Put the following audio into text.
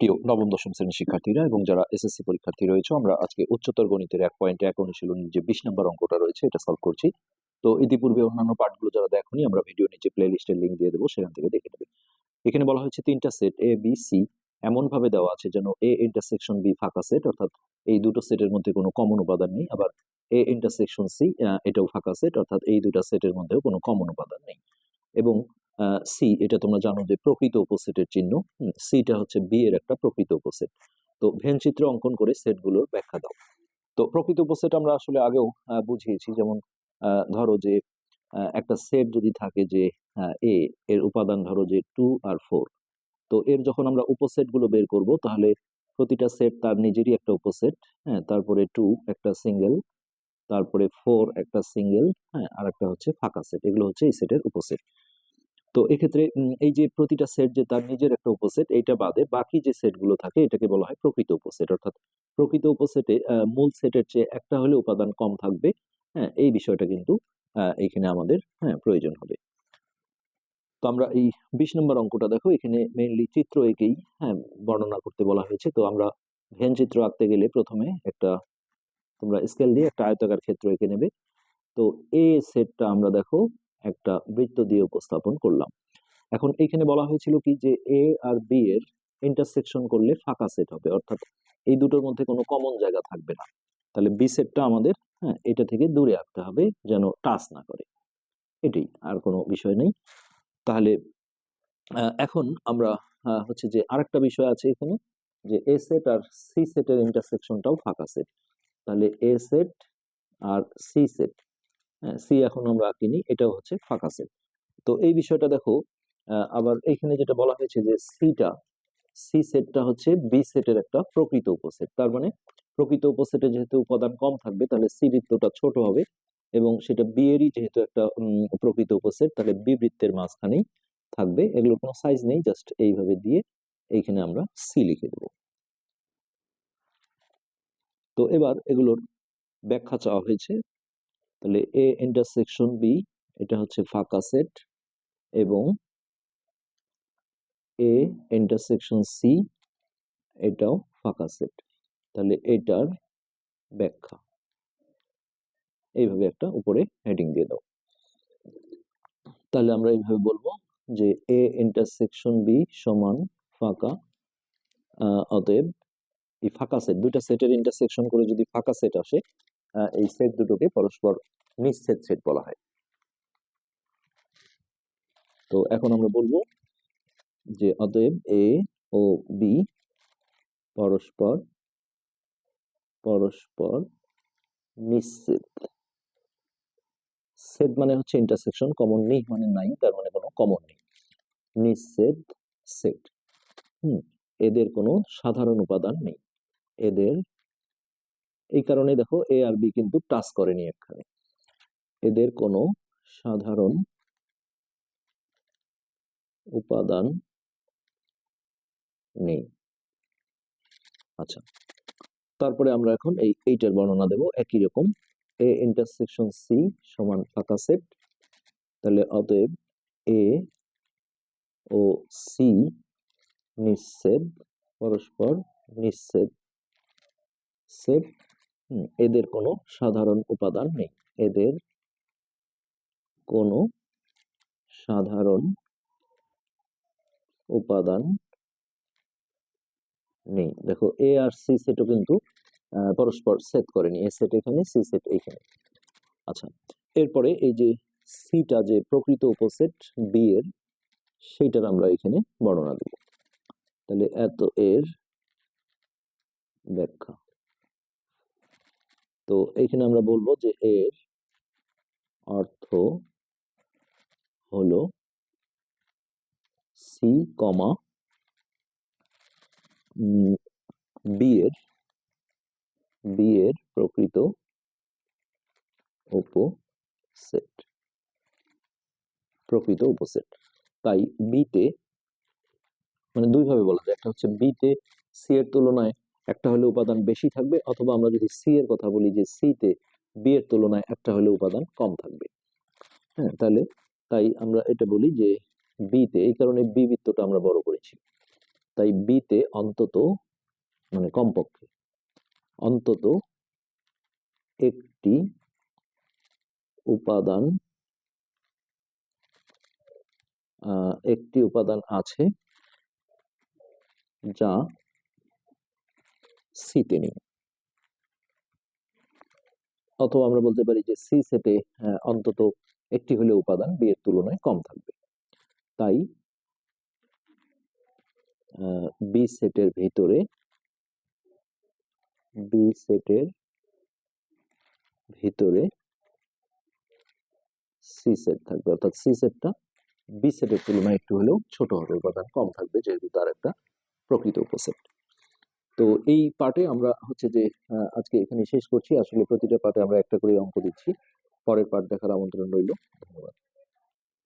প্রিয় নবম, দশম শ্রেণির শিক্ষার্থীরা এবং যারা এসএসসি পরীক্ষার্থী রয়েছে, আমরা আজকে উচ্চতর গণিতের এক পয়েন্ট এক অনুশীলনীর যে বিশ নম্বর অঙ্কটা রয়েছে, এটা সলভ করছি। তো ইতিপূর্বে অন্যান্য পার্টগুলো যারা দেখনি, আমরা ভিডিও নিচে প্লে লিস্টের লিঙ্ক দিয়ে দেবো, সেখান থেকে দেখে নেবে। এখানে বলা হয়েছে তিনটা সেট এ বি সি এমন ভাবে দেওয়া আছে যেন এ ইন্টারসেকশন বি ফাঁকা সেট অর্থাৎ এই দুটো সেটের মধ্যে কোনো কমন উপাদান নেই, আবার এ ইন্টারসেকশন সি এটাও ফাঁকা সেট অর্থাৎ এই দুটো সেটের মধ্যেও কোনো কমন উপাদান নেই। এবং সি এটা তোমরা জানো যে প্রকৃত উপসেটের চিহ্ন। সিটা হচ্ছে বি এর একটা প্রকৃত উপসেট তো ভেন চিত্র অঙ্কন করে সেটগুলোর ব্যাখ্যা দাও। তো প্রকৃত উপসেট আমরা আসলে আগেও বুঝিয়েছি। যেমন ধরো যে একটা সেট যদি থাকে যে এ এর উপাদান ধরো যে টু আর ফোর তো এর যখন আমরা উপসেটগুলো বের করব, তাহলে প্রতিটা সেট তার নিজেরই একটা উপসেট। হ্যাঁ তারপরে টু একটা সিঙ্গেল তারপরে ফোর একটা সিঙ্গেল হ্যাঁ আর একটা হচ্ছে ফাঁকা সেট। এগুলো হচ্ছে এই সেটের উপসেট। তো এক্ষেত্রে এই যে প্রতিটা সেট যে তার নিজের একটা উপসেট, এইটা বাদে বাকি যে সেটগুলো থাকে, এটাকে বলা হয় প্রকৃত উপসেট। অর্থাৎ প্রকৃত উপসেটে মূল সেটের চেয়ে একটা হলে উপাদান কম থাকবে। হ্যাঁ এই বিষয়টা কিন্তু এখানে আমাদের হ্যাঁ প্রয়োজন হবে। তো আমরা এই বিশ নম্বর অঙ্কটা দেখো, এখানে মেইনলি চিত্র একেই হ্যাঁ বর্ণনা করতে বলা হয়েছে। তো আমরা ভেন চিত্র আঁকতে গেলে প্রথমে একটা, তোমরা স্কেল দিয়ে একটা আয়তাকার ক্ষেত্র এঁকে নেবে। তো এ সেটটা আমরা দেখো একটা বৃত্ত দিয়ে উপস্থাপন করলাম। এখন এখানে বলা হয়েছিল কি যে এ আর বি এর ইন্টারসেকশন করলে ফাঁকা সেট হবে। অর্থাৎ এই দুটোর মধ্যে কোনো কমন জায়গা থাকবে না। তাহলে বি সেটটা আমাদের হ্যাঁ এটা থেকে দূরে আঁকতে হবে যেন টাচ না করে। এটাই, আর কোনো বিষয় নেই। তাহলে এখন আমরা হচ্ছে যে আরেকটা বিষয় আছে এখানে, যে এ সেট আর সি সেটের ইন্টারসেকশনটাও ফাঁকা সেট তাহলে এ সেট আর সি সেট সি এখন আমরা আঁকিনি, এটাও হচ্ছে ফাঁকা সেট তো এই বিষয়টা দেখো আবার এখানে যেটা বলা হয়েছে যে সিটা সি সেটটা হচ্ছে বি সেটের একটা প্রকৃত উপসেট। তার মানে প্রকৃত উপসেটে যেহেতু উপাদান কম থাকবে, তাহলে সি বৃত্তটা ছোট হবে এবং সেটা বি এরই যেহেতু একটা প্রকৃত উপসেট, তাহলে বি বৃত্তের মাঝখানেই থাকবে। এগুলোর কোনো সাইজ নেই জাস্ট এইভাবে দিয়ে এইখানে আমরা সি লিখে দেব। তো এবার এগুলোর ব্যাখ্যা চাওয়া হয়েছে তাহলে এ ইন্টারসেকশন বি এটা হচ্ছে ফাঁকা সেট এবং এ ইন্টারসেকশন সি এটাও ফাঁকা সেট তাহলে এটার ব্যাখ্যা। এইভাবে একটা উপরে হেডিং দিয়ে দাও। তাহলে আমরা এইভাবে বলব যে এ ইন্টারসেকশন বি সমান ফাঁকা অতএব এই ফাঁকা সেট দুইটা সেটের ইন্টারসেকশন করে যদি ফাঁকা সেট আসে এই সেট দুটোকে পরস্পর নিঃছেদ সেট বলা হয়। তো এখন আমরা বলব যে অতএব এ ও বি পরস্পর পরস্পর নিশ্চিত সেট মানে হচ্ছে ইন্টারসেকশন কমন নেই মানে নাই, তার মানে কোনো কমন নেই। নিঃছেদ সেট হুম, এদের কোনো সাধারণ উপাদান নেই। এদের এই কারণে দেখো এ আর বি কিন্তু টাচ করেনি এখানে এদের কোনো সাধারণ উপাদান নেই। আচ্ছা তারপরে আমরা এখন এই এইটার বর্ণনা দেব। একই রকম। এ ইন্টারসেকশন সি সমান ফাঁকা সেট তাহলে অতএব এ ও সি নিঃসেদ পরস্পর নিঃসেদ সেট এদের কোনো সাধারণ উপাদান নেই। এদের কোনো সাধারণ উপাদান নেই। দেখো এ আর সি সেটও কিন্তু পরস্পর সেট করেনি। এ সেট এখানে সি সেট এখানে। আচ্ছা এরপরে এই যে সিটা যে প্রকৃত উপসেট বি এর, সেইটার আমরা এখানে বর্ণনা দেব। তাহলে এত এর ব্যাখ্যা। তো এখানে আমরা বলব যে এর অর্থ হলো সি কমা বি এর বি এর প্রকৃত উপসেট প্রকৃত উপসেট। তাই বিতে মানে দুইভাবে বলা যায়। একটা হচ্ছে বিতে সি এর তুলনায় একটা হলে উপাদান বেশি থাকবে, অথবা আমরা যদি সি এর কথা বলি যে সি তে বি এর তুলনায় একটা হলে উপাদান কম থাকবে। হ্যাঁ তাহলে তাই আমরা এটা বলি যে বি তে, এই কারণে বি বৃত্তটা আমরা বড় করেছি। তাই বিতে অন্তত মানে কমপক্ষে, অন্তত একটি উপাদান একটি উপাদান আছে যা সিতে নেই। অথবা আমরা বলতে পারি যে সি সেটে অন্তত একটি হলে উপাদান বি এর তুলনায় কম থাকবে। তাই বি সেটের ভিতরে বি সেটের ভিতরে সি সেট থাকবে। অর্থাৎ সি সেটটা বি সেটের তুলনায় একটু হলেও ছোট হবে। উপাদান কম থাকবে, যেহেতু তার একটা প্রকৃত উপসেট। তো এই পার্টে আমরা হচ্ছে যে আজকে এখানে শেষ করছি। আসলে প্রতিটা পার্টে আমরা একটা করে অঙ্ক দিচ্ছি। পরের পার্ট দেখার আমন্ত্রণ রইল। ধন্যবাদ।